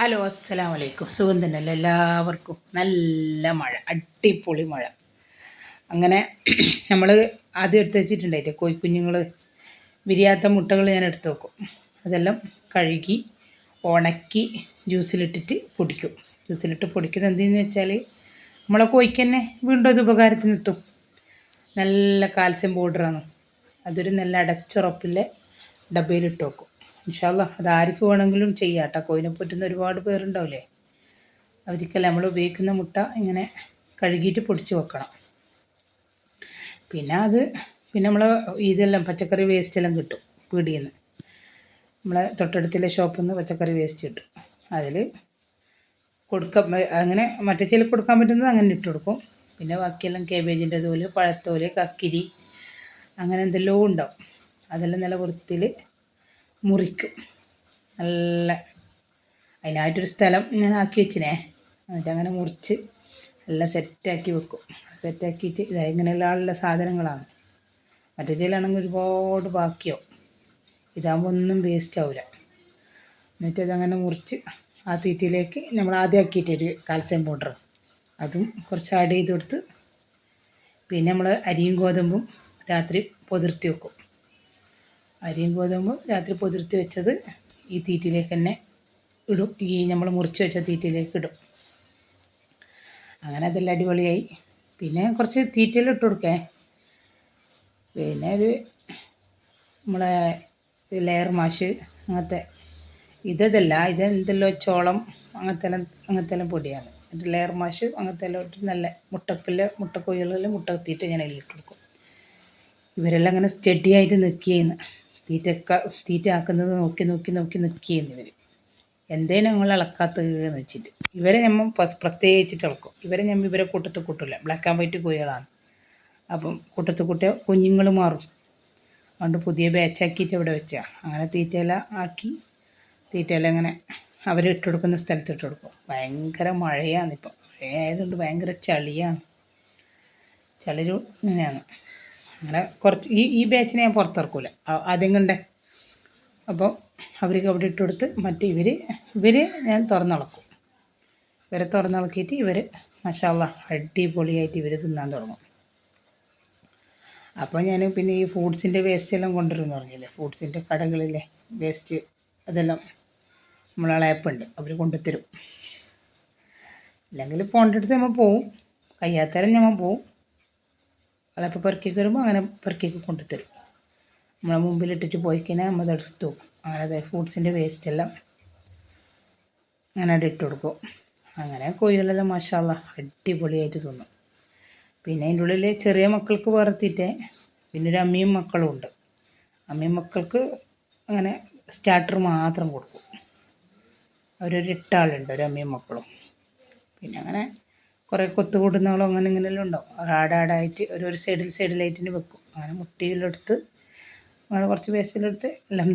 Hello അസ്സലാം വലൈക്കും സുഖം തന്നെയല്ലേ എല്ലാവർക്കും? നല്ല മഴ അടിപൊളി മഴ. അങ്ങനെ നമ്മൾ ആദ്യം എടുത്ത് വെച്ചിട്ടുണ്ടായിട്ട് കോഴിക്കുഞ്ഞുങ്ങൾ വിരിയാത്ത മുട്ടകൾ ഞാൻ എടുത്ത് വെക്കും. അതെല്ലാം കഴുകി ഉണക്കി ജ്യൂസിലിട്ടിട്ട് പൊടിക്കും. ജ്യൂസിലിട്ട് പൊടിക്കുന്നത് എന്തെന്ന് വെച്ചാൽ നമ്മളെ കോഴിക്ക് തന്നെ വീണ്ടും അത് ഉപകാരത്തിനെത്തും നല്ല കാൽസ്യം പൗഡറാണ്. അതൊരു നല്ല അടച്ചുറപ്പിലെ ഡബയിലിട്ട് വെക്കും. ഇൻഷാല്ല അതാർക്ക് വേണമെങ്കിലും ചെയ്യാം കേട്ടോ. കോയിനെ പറ്റുന്ന ഒരുപാട് പേരുണ്ടാവില്ലേ? അവർക്കല്ല നമ്മൾ ഉപയോഗിക്കുന്ന മുട്ട ഇങ്ങനെ കഴുകിയിട്ട് പൊടിച്ച് വെക്കണം. പിന്നെ അത് പിന്നെ നമ്മൾ ഇതെല്ലാം പച്ചക്കറി വേസ്റ്റ് എല്ലാം കിട്ടും പീടിയിൽ നിന്ന് നമ്മളെ തൊട്ടടുത്തുള്ള ഷോപ്പിൽ നിന്ന് പച്ചക്കറി വേസ്റ്റ് കിട്ടും. അതിൽ കൊടുക്കാൻ അങ്ങനെ മറ്റേ ചില കൊടുക്കാൻ പറ്റുന്നത് അങ്ങനെ ഇട്ട് കൊടുക്കും. പിന്നെ ബാക്കിയെല്ലാം കേബേജിന്റെ തോൽ പഴത്തോൽ കക്കിരി അങ്ങനെ എന്തെല്ലാം ഉണ്ടാവും. അതെല്ലാം നല്ല വൃത്തിയിൽ മുറിക്കും. നല്ല അതിനായിട്ടൊരു സ്ഥലം ഞാൻ ആക്കി വെച്ചിനെ. എന്നിട്ട് അങ്ങനെ മുറിച്ച് എല്ലാം സെറ്റാക്കി വെക്കും. സെറ്റാക്കിയിട്ട് ഇത് ഇങ്ങനെയുള്ള സാധനങ്ങളാണ്. മറ്റേ ചിലാണെങ്കിൽ ഒരുപാട് ബാക്കിയാവും. ഇതാകുമ്പോൾ ഒന്നും വേസ്റ്റ് ആവില്ല എന്നിട്ട് ഇതങ്ങനെ മുറിച്ച് ആ തീറ്റയിലേക്ക് നമ്മൾ ആദ്യം ആക്കിയിട്ടൊരു കാൽസ്യം പൗഡർ അതും കുറച്ച് ആഡ് ചെയ്ത് കൊടുത്ത് പിന്നെ നമ്മൾ അരിയും ഗോതമ്പും രാത്രി പൊതിർത്തി വെക്കും. അരിയും ഗോതമ്പും രാത്രി പൊതിർത്തി വെച്ചത് ഈ തീറ്റിലേക്ക് തന്നെ ഇടും. ഈ നമ്മൾ മുറിച്ച് വെച്ച തീറ്റിലേക്ക് ഇടും. അങ്ങനെ അതെല്ലാം അടിപൊളിയായി. പിന്നെ കുറച്ച് തീറ്റയെല്ലാം ഇട്ട് കൊടുക്കേ. പിന്നെ ഒരു നമ്മളെ ലെയർ മാഷ് അങ്ങനത്തെ ഇതല്ല ഇതെന്തല്ലോ ചോളം അങ്ങനത്തെ എല്ലാം അങ്ങനത്തെ എല്ലാം പൊടിയാണ്. ലെയർ മാഷ് അങ്ങനത്തെ എല്ലാം ഇട്ട് നല്ല മുട്ടക്കല്ല് മുട്ടക്കോഴികളിൽ മുട്ട തീറ്റ ഞാൻ അതിലിട്ട് കൊടുക്കും. ഇവരെല്ലാം അങ്ങനെ സ്റ്റഡി ആയിട്ട് നിൽക്കുകയെന്ന് തീറ്റക്ക തീറ്റ ആക്കുന്നത് നോക്കി നോക്കി നോക്കി നിൽക്കുകയെന്ന് ഇവർ എന്തേ ഞങ്ങൾ ഇളക്കാത്തതെന്ന് വെച്ചിട്ട്. ഇവരെ നമ്മൾ പ്രത്യേകിച്ചിട്ട് ഇളക്കും ഇവരെ ഞമ്മ ഇവരെ കൂട്ടത്ത് കൂട്ടില്ല ബ്ലാക്ക് ആൻഡ് വൈറ്റ് കോഴികളാണ്. അപ്പം കൂട്ടത്ത് കൂട്ടിയ കുഞ്ഞുങ്ങൾ മാറും. അതുകൊണ്ട് പുതിയ ബാച്ചാക്കിയിട്ട് ഇവിടെ വെച്ചാൽ അങ്ങനെ തീറ്റയില ആക്കി തീറ്റയില അങ്ങനെ അവർ ഇട്ട് കൊടുക്കുന്ന സ്ഥലത്ത് ഇട്ട് കൊടുക്കും. ഭയങ്കര മഴയാണിപ്പോൾ മഴയായതുകൊണ്ട് ഭയങ്കര ചളിയാണ്. ചളി ഇങ്ങനെയാണ്. അങ്ങനെ കുറച്ച് ഈ ഈ ബാച്ചിനെ ഞാൻ പുറത്തിറക്കൂല. കണ്ടേ. അപ്പോൾ അവർക്ക് അവിടെ ഇട്ട് കൊടുത്ത് മറ്റ് ഇവർ ഇവർ ഞാൻ തുറന്നിളക്കും. ഇവരെ തുറന്നിളക്കിയിട്ട് ഇവർ മഷാല്ല അടിപൊളിയായിട്ട് ഇവർ തിന്നാൻ തുടങ്ങും. അപ്പോൾ ഞാൻ പിന്നെ ഈ ഫ്രൂട്ട്സിന്റെ വേസ്റ്റ് എല്ലാം കൊണ്ടുവരുമെന്ന് പറഞ്ഞില്ലേ? ഫ്രൂട്ട്സിന്റെ കടകളിലെ വേസ്റ്റ് അതെല്ലാം നമ്മളെ ആപ്പുണ്ട് അവർ കൊണ്ടുത്തരും. അല്ലെങ്കിൽ പോകേണ്ടടുത്ത് നമ്മൾ പോവും. കയ്യാത്തരം നമ്മൾ പോവും. അതപ്പോൾ പെറുക്കി വരുമ്പോൾ അങ്ങനെ പെറുക്കിക്ക് കൊണ്ടുത്തരും. നമ്മളെ മുമ്പിലിട്ടിട്ട് പോയി കഴിഞ്ഞാൽ നമ്മൾ അതെടുത്ത് വെക്കും. അങ്ങനെ അതെ ഫ്രൂട്ട്സിന്റെ വേസ്റ്റ് എല്ലാം അങ്ങനെ ഇട്ട് കൊടുക്കും. അങ്ങനെ കോഴികളെല്ലാം മാഷാല്ല അടിപൊളിയായിട്ട് തിന്നും. പിന്നെ അതിന്റെ ഉള്ളിൽ ചെറിയ മക്കൾക്ക് വറുത്തിട്ട് പിന്നെ ഒരു അമ്മിയും മക്കളും ഉണ്ട്. അമ്മയും മക്കൾക്ക് അങ്ങനെ സ്റ്റാർട്ടർ മാത്രം കൊടുക്കും. അവരൊരു എട്ടാളുണ്ട് ഒരു അമ്മയും മക്കളും. പിന്നെ അങ്ങനെ കുറേ കൊത്തുകൂടുന്നവളും അങ്ങനെ ഇങ്ങനെയെല്ലാം ഉണ്ടാവും. ആടാടായിട്ട് ഒരു ഒരു സൈഡിൽ സൈഡിലായിട്ട് വെക്കും. അങ്ങനെ മുട്ടിയിലെടുത്ത് അങ്ങനെ കുറച്ച് വേസ്റ്റിലെടുത്ത് എല്ലാം